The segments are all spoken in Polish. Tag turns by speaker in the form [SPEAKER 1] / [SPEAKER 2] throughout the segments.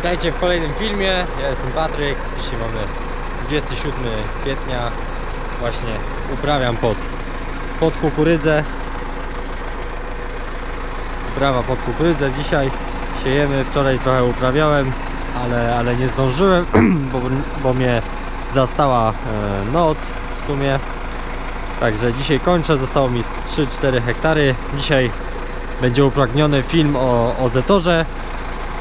[SPEAKER 1] Witajcie w kolejnym filmie. Ja jestem Patryk. Dzisiaj mamy 27 kwietnia. Właśnie uprawiam pod, pod kukurydzę. Uprawa pod kukurydzę dzisiaj. Siejemy. Wczoraj trochę uprawiałem, ale, ale nie zdążyłem, bo, bo mnie zastała e, noc w sumie. Także dzisiaj kończę. Zostało mi z 3-4 hektary. Dzisiaj będzie upragniony film o, o Zetorze.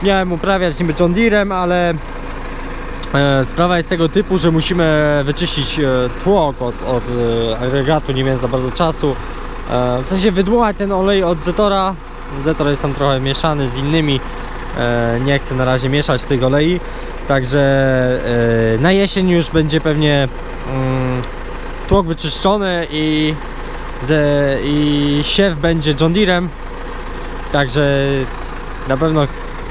[SPEAKER 1] Miałem uprawiać niby John Deerem, ale e, sprawa jest tego typu, że musimy wyczyścić e, tłok od, od e, agregatu, nie miałem za bardzo czasu. W sensie wydmuchać ten olej od Zetora. Zetor jest tam trochę mieszany z innymi. Nie chcę na razie mieszać tych olei. Także na jesień już będzie pewnie mm, tłok wyczyszczony i, i siew będzie John Deerem. Także na pewno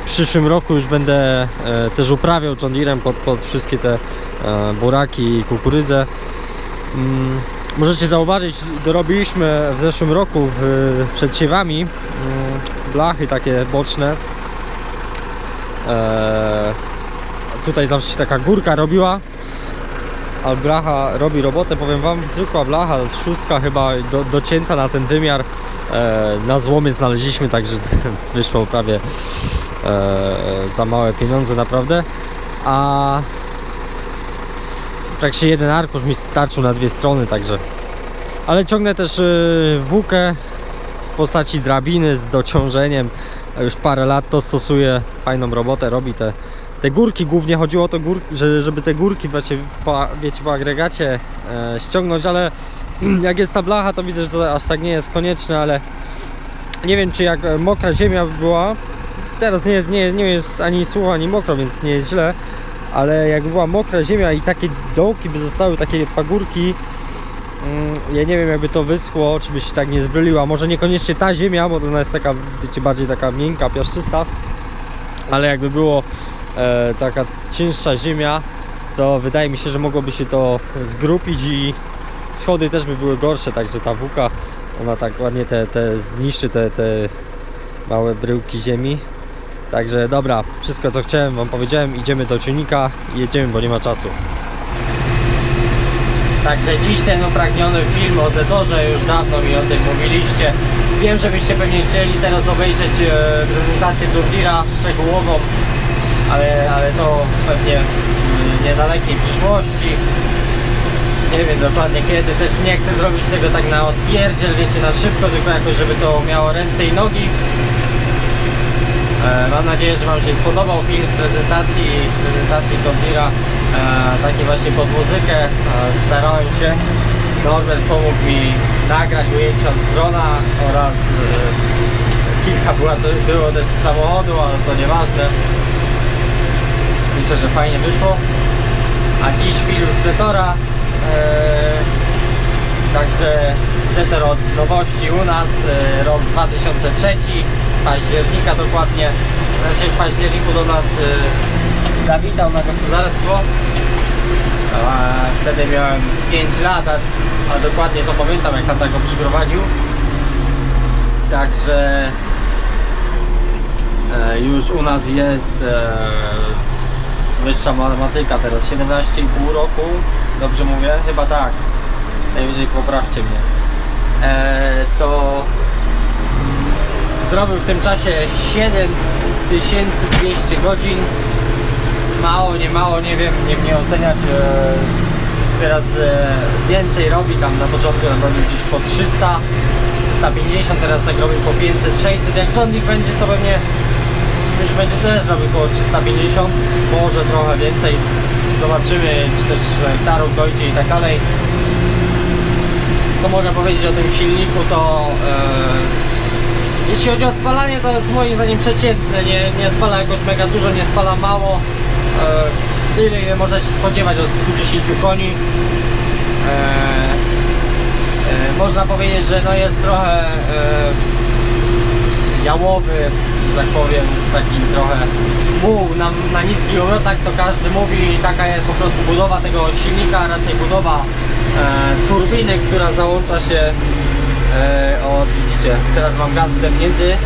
[SPEAKER 1] przyszłym roku już będę e, też uprawiał John Deerem pod, pod wszystkie te e, buraki i kukurydzę. Mm, możecie zauważyć, dorobiliśmy w zeszłym roku w, przed siewami mm, blachy takie boczne. E, tutaj zawsze się taka górka robiła. A blacha robi robotę, powiem wam, zwykła blacha, szóstka chyba do, docięta na ten wymiar e, na złomie znaleźliśmy, także wyszło prawie za małe pieniądze naprawdę. A praktycznie jeden arkusz mi starczył na dwie strony, także. Ale ciągnę też y, włókę w postaci drabiny z dociążeniem. Już parę lat to stosuję, fajną robotę robi te, te górki. Głównie chodziło o to, że, żeby te górki wiecie, po, wiecie, po agregacie e, ściągnąć, ale jak jest ta blacha, to widzę, że to aż tak nie jest konieczne, ale nie wiem, czy jak e, mokra ziemia była, teraz nie jest, nie, nie jest ani sucho, ani mokro, więc nie jest źle, ale jak była mokra ziemia i takie dołki by zostały, takie pagórki, mm, ja nie wiem, jakby to wyschło, czy by się tak nie zbryliła, może niekoniecznie ta ziemia, bo ona jest taka, wiecie, bardziej taka miękka, piaszczysta, ale jakby było e, taka cięższa ziemia, to wydaje mi się, że mogłoby się to zgrupić i schody też by były gorsze, także ta wuka, ona tak ładnie te, te zniszczy te, te małe bryłki ziemi. Także dobra, wszystko co chciałem wam powiedziałem, idziemy do ciunika i jedziemy, bo nie ma czasu. Także dziś ten upragniony film o Zetorze, już dawno mi o tym mówiliście. Wiem, że byście pewnie chcieli teraz obejrzeć e, prezentację John szczegółową, ale, ale to pewnie w niedalekiej przyszłości. Nie wiem dokładnie kiedy, też nie chcę zrobić tego tak na odpierdziel, wiecie, na szybko, tylko jakoś, żeby to miało ręce i nogi. E, Mam nadzieję, że Wam się spodobał film z prezentacji, z prezentacji John Deere'a. E, Taki właśnie pod muzykę. E, Starałem się. Norbert pomógł mi nagrać ujęcia z drona oraz kilka było też z samochodu, ale to nieważne. Liczę, że fajnie wyszło. A dziś film z Zetora. Także Zetor od nowości u nas, rok 2003, października dokładnie. Znaczy w październiku do nas e, zawitał na gospodarstwo. A Wtedy miałem 5 lat, a, a dokładnie to pamiętam jak tata go przyprowadził. Także e, już u nas jest e, wyższa matematyka teraz 17,5 roku. Dobrze mówię? Chyba tak najwyżej poprawcie mnie, e, to zrobił w tym czasie 7200 godzin. Mało, nie mało, nie wiem, nie mnie oceniać. E, teraz e, więcej robi, tam na początku robił gdzieś po 300, 350, teraz tak robi po 500, 600. Jak rządnik będzie, to pewnie już będzie też robił około 350, może trochę więcej. Zobaczymy, czy też hektarów dojdzie i tak dalej co mogę powiedzieć o tym silniku, to e, jeśli chodzi o spalanie, to jest moim zdaniem przeciętne, nie, nie spala jakoś mega dużo, nie spala mało. E, tyle ile możecie spodziewać od 110 koni. E, e, można powiedzieć, że no jest trochę e, jałowy, że tak powiem, z takim trochę muł na, na niskich obrotach, to każdy mówi, taka jest po prostu budowa tego silnika, raczej budowa e, turbiny, która załącza się e, od, teraz mam gaz wdepnięty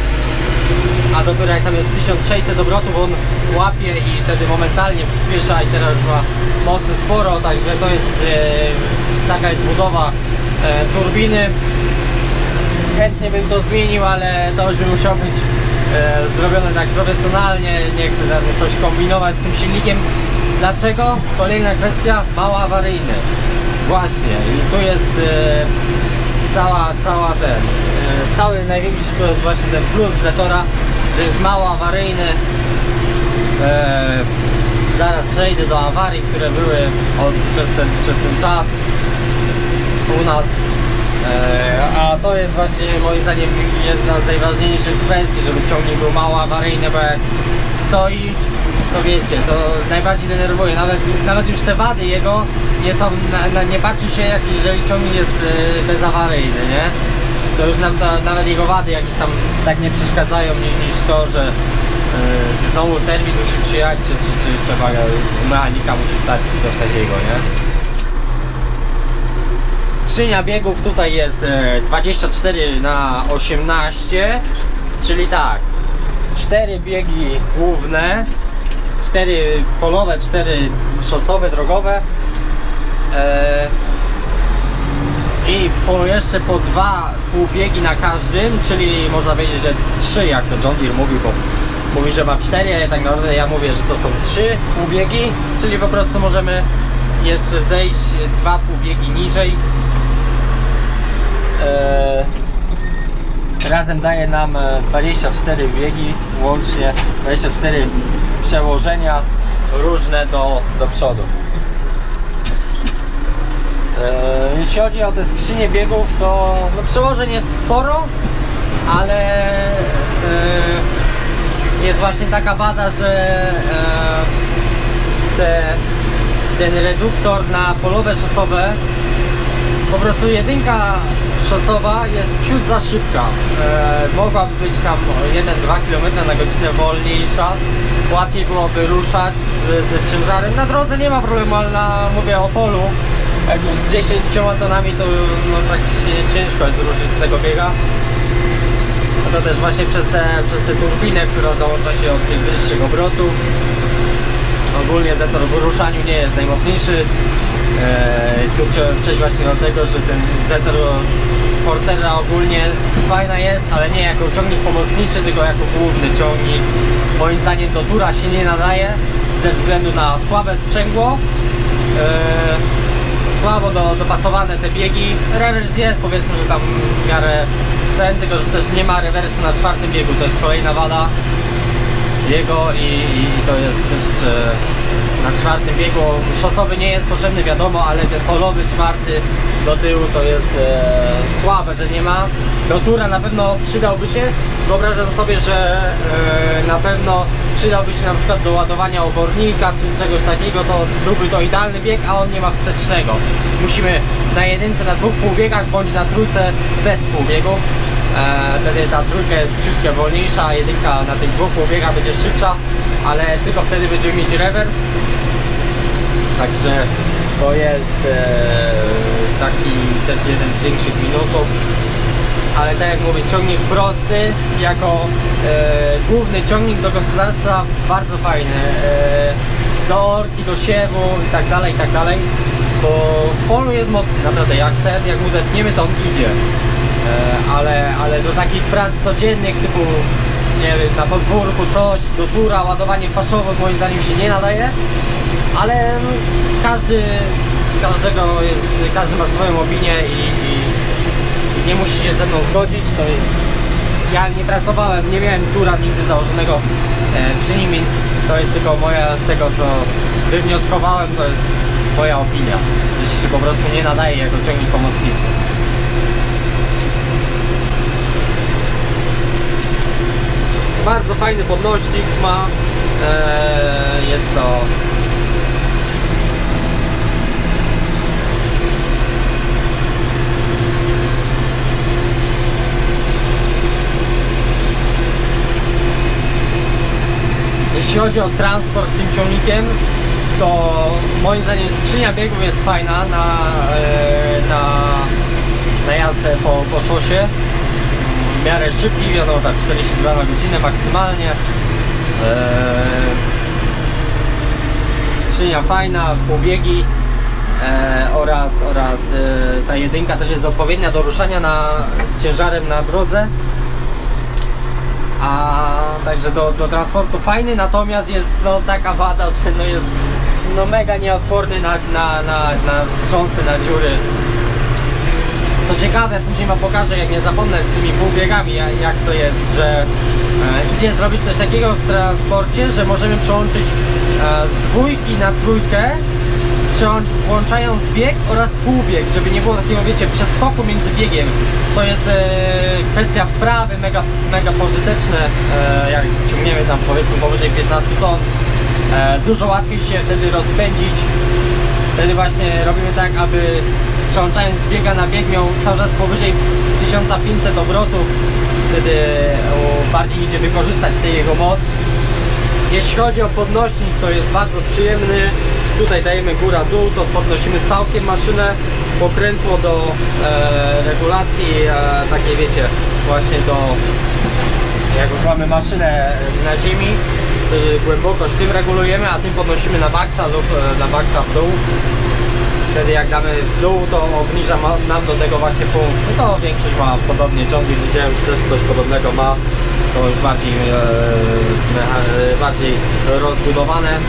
[SPEAKER 1] a dopiero jak tam jest 1600 obrotów on łapie i wtedy momentalnie przyspiesza i teraz już ma mocy sporo, także to jest e, taka jest budowa e, turbiny chętnie bym to zmienił, ale to już by musiało być e, zrobione tak profesjonalnie, nie chcę coś kombinować z tym silnikiem. Dlaczego? Kolejna kwestia, mało awaryjny. Właśnie i tu jest e, cała, cała ten, e, cały największy to jest właśnie ten plus Zetora, że jest mało awaryjny. E, zaraz przejdę do awarii, które były od, przez, ten, przez ten czas u nas. E, A to jest właśnie moim zdaniem jedna z najważniejszych kwestii, żeby ciągnik był mało awaryjny, bo jak stoi, to wiecie, to najbardziej denerwuje. Nawet, nawet już te wady jego nie są, na, na, nie patrzy się jak jeżeli ciągnik jest e, bezawaryjny, nie? To już nam, nawet jego wady jakieś tam tak nie przeszkadzają ni- niż to, że, e, że znowu serwis musi przyjechać, czy, czy, czy trzeba mechanika musi stać, czy coś takiego, nie? Skrzynia biegów tutaj jest e, 24 na 18 czyli tak 4 biegi główne 4 polowe, 4 szosowe, drogowe. E, i po, jeszcze po dwa półbiegi na każdym, czyli można powiedzieć, że 3 jak to John Deere mówił, bo mówi, że ma 4, ale tak naprawdę ja mówię, że to są 3 półbiegi, czyli po prostu możemy jeszcze zejść dwa półbiegi niżej. E, razem daje nam e, 24 biegi łącznie 24 przełożenia różne do, do przodu. E, jeśli chodzi o te skrzynie biegów to no, przełożeń jest sporo ale e, jest właśnie taka wada, że e, te, ten reduktor na polowe szosowe po prostu jedynka szosowa jest ciut za szybka. E, mogłaby być tam 1-2 km na godzinę wolniejsza. Łatwiej byłoby ruszać z, z ciężarem. Na drodze nie ma problemu, ale na, mówię o polu. Jak już z 10 tonami to no, tak ciężko jest ruszyć z tego biega. A to też właśnie przez tę przez tę turbinę, która załącza się od tych wyższych obrotów. Ogólnie Zetor w ruszaniu nie jest najmocniejszy. Eee, tu chciałem przejść właśnie do tego, że ten Zetor Forterra ogólnie fajna jest, ale nie jako ciągnik pomocniczy, tylko jako główny ciągnik. Moim zdaniem do tura się nie nadaje ze względu na słabe sprzęgło. Eee, słabo do, dopasowane te biegi. Rewers jest, powiedzmy, że tam w miarę ten, tylko że też nie ma rewersu na czwartym biegu, to jest kolejna wada jego i, i to jest też e, na czwartym biegu. Szosowy nie jest potrzebny wiadomo, ale ten polowy czwarty do tyłu to jest e, słabe, że nie ma. Do tura na pewno przydałby się. Wyobrażam sobie, że e, na pewno przydałby się na przykład do ładowania obornika czy czegoś takiego. To byłby to idealny bieg, a on nie ma wstecznego. Musimy na jedynce, na dwóch półbiegach bądź na trójce bez półbiegów E, wtedy ta trójka jest ciutkę wolniejsza, jedynka na tych dwóch półbiegach będzie szybsza, ale tylko wtedy będziemy mieć rewers. Także to jest e, taki też jeden z większych minusów. Ale tak jak mówię, ciągnik prosty, jako e, główny ciągnik do gospodarstwa bardzo fajny. E, do orki, do siewu i tak dalej, i tak dalej. Bo w polu jest mocny, naprawdę jak ten, jak mu depniemy to on idzie. E, ale, ale do takich prac codziennych typu nie wiem, na podwórku coś, do tura, ładowanie paszowo moim zdaniem się nie nadaje. Ale no, każdy każdego jest, każdy ma swoją opinię i, i, i nie musi się ze mną zgodzić, to jest ja nie pracowałem, nie miałem tura nigdy założonego e, przy nim, więc to jest tylko moja, z tego co wywnioskowałem, to jest moja opinia, jeśli się po prostu nie nadaje jako ciągnik pomocniczy. Bardzo fajny podnośnik ma. Eee, jest to Jeśli chodzi o transport tym ciągnikiem, to moim zdaniem skrzynia biegów jest fajna na, e, na, na jazdę po, po szosie. W miarę szybki, wiadomo tak 42 na godzinę maksymalnie. Eee, skrzynia fajna, półbiegi e, oraz, oraz e, ta jedynka też jest odpowiednia do ruszania na, z ciężarem na drodze. A także do, do transportu fajny, natomiast jest no, taka wada, że no jest no, mega nieodporny na, na, na, na wstrząsy, na dziury. Co ciekawe, później wam pokażę, jak nie zapomnę z tymi półbiegami, jak, to jest, że e, idzie zrobić coś takiego w transporcie, że możemy przełączyć e, z dwójki na trójkę, włączając bieg oraz półbieg, żeby nie było takiego, wiecie, przeskoku między biegiem. To jest e, kwestia wprawy, mega, mega pożyteczne, jak ciągniemy tam powiedzmy powyżej 15 ton. Dużo łatwiej się wtedy rozpędzić. Wtedy właśnie robimy tak, aby przełączając z biega na bieg miał cały czas powyżej 1500 obrotów. Wtedy o, bardziej idzie wykorzystać tę jego moc. Jeśli chodzi o podnośnik, to jest bardzo przyjemny. Tutaj dajemy góra-dół, to podnosimy całkiem maszynę. Pokrętło do e, regulacji, e, takiej wiecie, właśnie do jak już mamy maszynę na ziemi, głębokość tym regulujemy, a tym podnosimy na maksa lub e, na maksa w dół. Wtedy jak damy w dół, to obniża nam do tego właśnie punkt. No to większość ma podobnie, Deere widziałem, że też coś podobnego ma. To już bardziej, e, e, bardziej rozbudowane. Mm,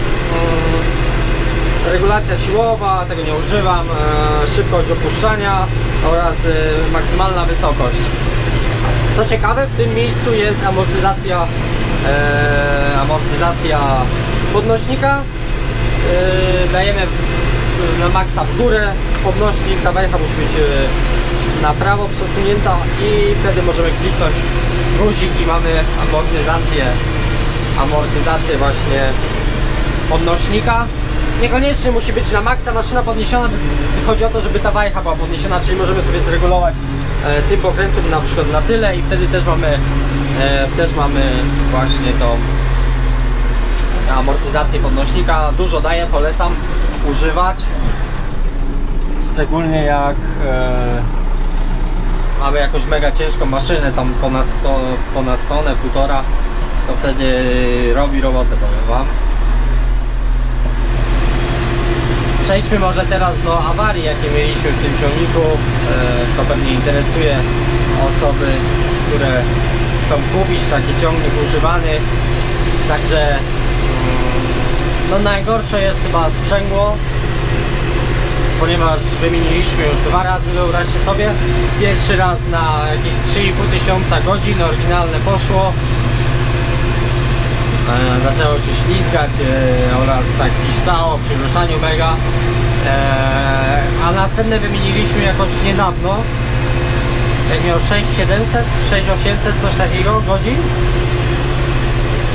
[SPEAKER 1] Regulacja siłowa, tego nie używam. E, szybkość opuszczania oraz e, maksymalna wysokość. Co ciekawe, w tym miejscu jest amortyzacja, e, amortyzacja podnośnika. E, dajemy na maksa w górę podnośnik, ta wajcha musi być e, na prawo przesunięta i wtedy możemy kliknąć guzik i mamy amortyzację, amortyzację właśnie podnośnika. Niekoniecznie musi być na maksa maszyna podniesiona, chodzi o to, żeby ta wajcha była podniesiona, czyli możemy sobie zregulować e, tym pokrętłem na przykład na tyle i wtedy też mamy e, też mamy właśnie tą amortyzację podnośnika. Dużo daje, polecam używać. Szczególnie jak e, mamy jakąś mega ciężką maszynę, tam ponad, to, ponad tonę, półtora, to wtedy robi robotę, powiem wam. Przejdźmy może teraz do awarii, jakie mieliśmy w tym ciągniku. E, To pewnie interesuje osoby, które chcą kupić taki ciągnik używany. Także no najgorsze jest chyba sprzęgło, ponieważ wymieniliśmy już dwa razy, wyobraźcie sobie. Pierwszy raz na jakieś 3,5 tysiąca godzin, oryginalne poszło. E, zaczęło się ślizgać e, oraz tak piszczało przy ruszaniu mega. E, a następne wymieniliśmy jakoś niedawno. Jak miał 6700, 6800, coś takiego godzin.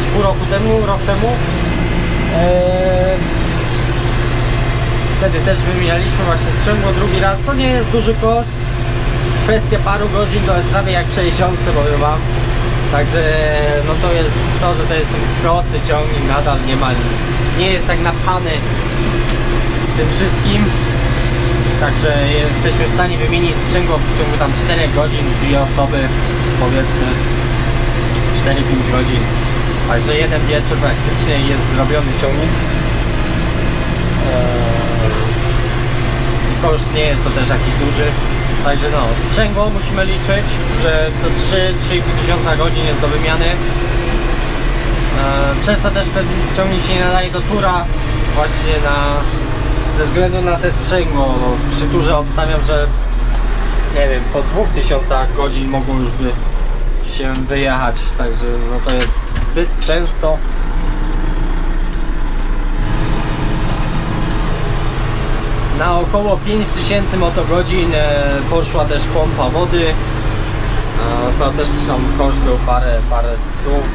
[SPEAKER 1] Z pół roku temu, rok temu. E, wtedy też wymienialiśmy właśnie sprzęgło drugi raz. To nie jest duży koszt. Kwestia paru godzin to jest prawie jak 60, powiem wam. Także no to jest to, że to jest ten prosty ciągnik, nadal nie ma, nie jest tak napchany tym wszystkim. Także jesteśmy w stanie wymienić sprzęgło w ciągu tam 4 godzin, dwie osoby, powiedzmy 4-5 godzin. Także jeden wieczór praktycznie jest zrobiony ciągnik. Eee, Koszt nie jest to też jakiś duży. Także no, sprzęgło musimy liczyć, że co 3-3,5 tysiąca godzin jest do wymiany. Eee, Przez to też ten ciągnik się nie nadaje do tura właśnie na, ze względu na te sprzęgło. No, przy turze obstawiam, że nie wiem, po 2000 godzin mogło już by się wyjechać, także no to jest zbyt często. Na około 5000 motogodzin e, poszła też pompa wody. E, To też tam koszt był parę, parę stów,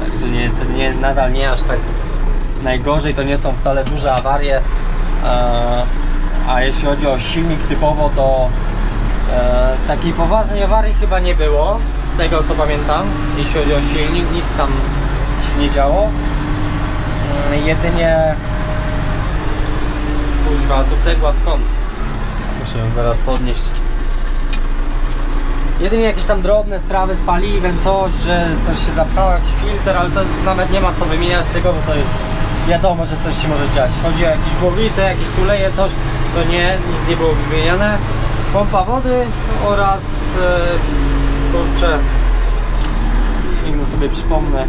[SPEAKER 1] także nie, nie, nadal nie aż tak najgorzej, to nie są wcale duże awarie. E, A jeśli chodzi o silnik typowo, to takiej poważnej awarii chyba nie było, z tego co pamiętam. Jeśli chodzi o silnik, nic tam się nie działo. E, Jedynie Kuźwa, tu cegła skąd? Muszę ją zaraz podnieść. Jedynie jakieś tam drobne sprawy z paliwem, coś, że coś się zapchało, jakiś filtr, ale to nawet nie ma co wymieniać tego, bo to jest wiadomo, że coś się może dziać. Chodzi o jakieś głowice, jakieś tuleje, coś, to nie, nic nie było wymieniane. Pompa wody oraz, e, kurczę, niech sobie przypomnę.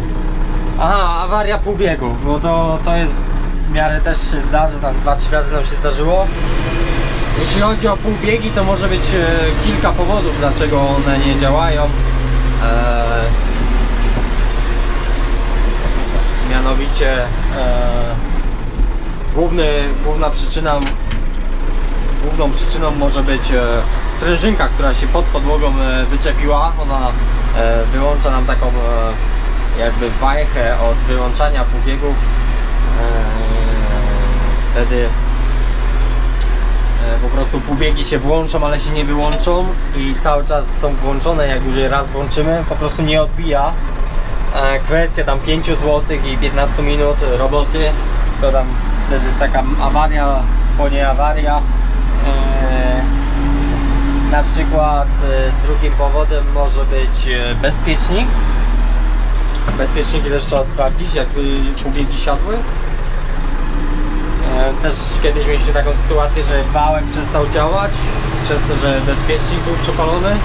[SPEAKER 1] Aha, awaria półbiegów, bo to, to jest w miarę też się zdarzy, tam 2-3 razy nam się zdarzyło. Jeśli chodzi o półbiegi, to może być e, kilka powodów, dlaczego one nie działają. E, mianowicie e, główny, główna przyczyna główną przyczyną może być e, sprężynka, która się pod podłogą e, wyczepiła. Ona e, wyłącza nam taką e, jakby wajchę od wyłączania półbiegów. Wtedy po prostu półbiegi się włączą, ale się nie wyłączą i cały czas są włączone. Jak już je raz włączymy, po prostu nie odbija. Kwestia tam 5 zł i 15 minut roboty. To tam też jest taka awaria, po nie awaria. Na przykład e, drugim powodem może być e, bezpiecznik. Bezpieczniki też trzeba sprawdzić, jak y, półbiegi siadły. E, Też kiedyś mieliśmy taką sytuację, że wałek przestał działać przez to, że bezpiecznik był przepalony.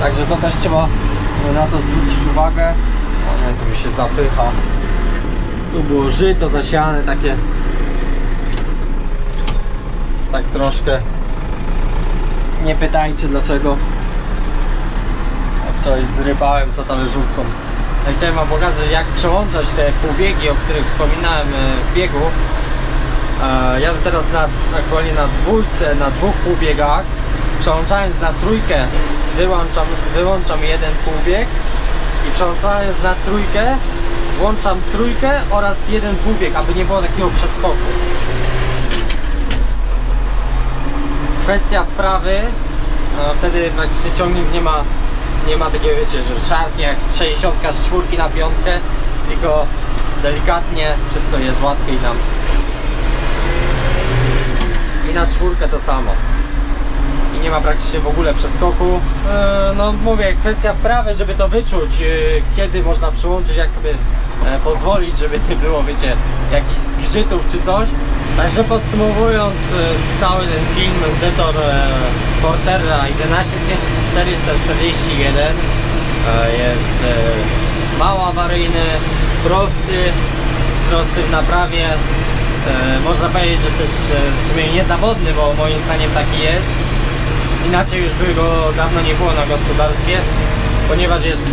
[SPEAKER 1] Także to też trzeba na to zwrócić uwagę. O nie, tu mi się zapycha. Tu było żyto zasiane, takie tak troszkę. Nie pytajcie dlaczego. Wczoraj zrybałem to talerzówką. Ja chciałem wam pokazać jak przełączać te półbiegi, o których wspominałem e, w biegu. E, Ja teraz na, aktualnie na dwójce, na dwóch półbiegach. Przełączając na trójkę wyłączam, wyłączam jeden półbieg i przełączając na trójkę włączam trójkę oraz jeden półbieg, aby nie było takiego przeskoku. Kwestia wprawy, no, wtedy praktycznie ciągnik nie ma, nie ma takiego wiecie, że szarpnie jak z 60 z czwórki na piątkę, tylko delikatnie, przez co jest łatwiej nam. I na czwórkę to samo. I nie ma praktycznie w ogóle przeskoku. E, No mówię, kwestia wprawy, żeby to wyczuć, e, kiedy można przyłączyć, jak sobie e, pozwolić, żeby nie było, wiecie, jakichś zgrzytów czy coś. Także podsumowując e, cały ten film, Zetor e, Portera 11441 e, jest e, mało awaryjny, prosty, prosty w naprawie. Można powiedzieć, że też w sumie niezawodny, bo moim zdaniem taki jest. Inaczej już by go dawno nie było na gospodarstwie, ponieważ jest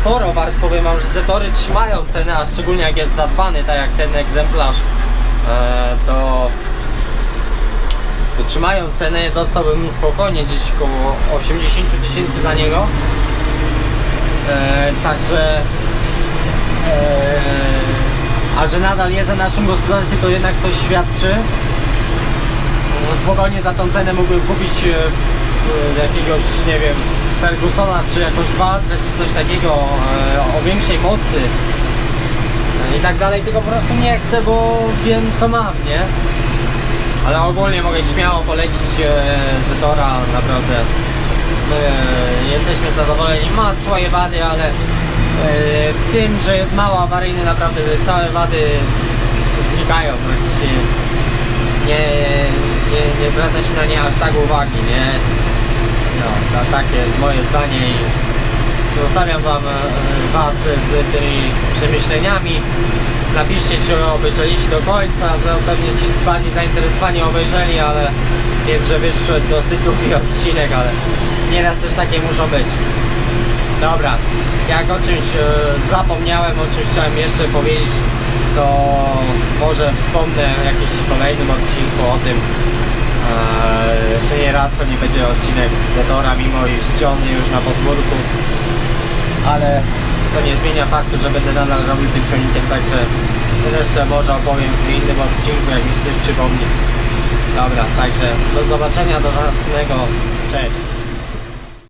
[SPEAKER 1] sporo wart. Powiem wam, że Zetory trzymają cenę, a szczególnie jak jest zadbany, tak jak ten egzemplarz, to, to trzymają cenę. Dostałbym spokojnie gdzieś około 80 tysięcy za niego. E, także e, a że nadal jest na naszym gospodarstwie, to jednak coś świadczy. Spokojnie za tą cenę mógłbym kupić e, e, jakiegoś, nie wiem, Fergusona czy jakąś walkę, czy coś takiego e, o większej mocy e, i tak dalej, tylko po prostu nie chcę, bo wiem co mam, nie? Ale ogólnie mogę śmiało polecić e, Zetora, naprawdę e, jesteśmy zadowoleni. Ma swoje wady, ale e, tym, że jest mało awaryjny, naprawdę całe wady znikają praktycznie. Nie, nie, nie zwraca się na nie aż tak uwagi, nie? No, ta, takie jest moje zdanie i zostawiam wam e, was z tymi przemyśleniami. Napiszcie, czy obejrzeliście do końca, to pewnie ci bardziej zainteresowani obejrzeli, ale wiem, że wyszedł dosyć długi odcinek, ale nieraz też takie muszą być. Dobra, jak o czymś e, zapomniałem, o czymś chciałem jeszcze powiedzieć, to może wspomnę w jakimś kolejnym odcinku o tym. Eee, jeszcze nie raz pewnie będzie odcinek z Zetora, mimo iż ciągnie już na podwórku. Ale to nie zmienia faktu, że będę nadal robił tym ciągnikiem, także jeszcze może opowiem w innym odcinku, jak mi się przypomni. Dobra, także do zobaczenia, do następnego. Cześć.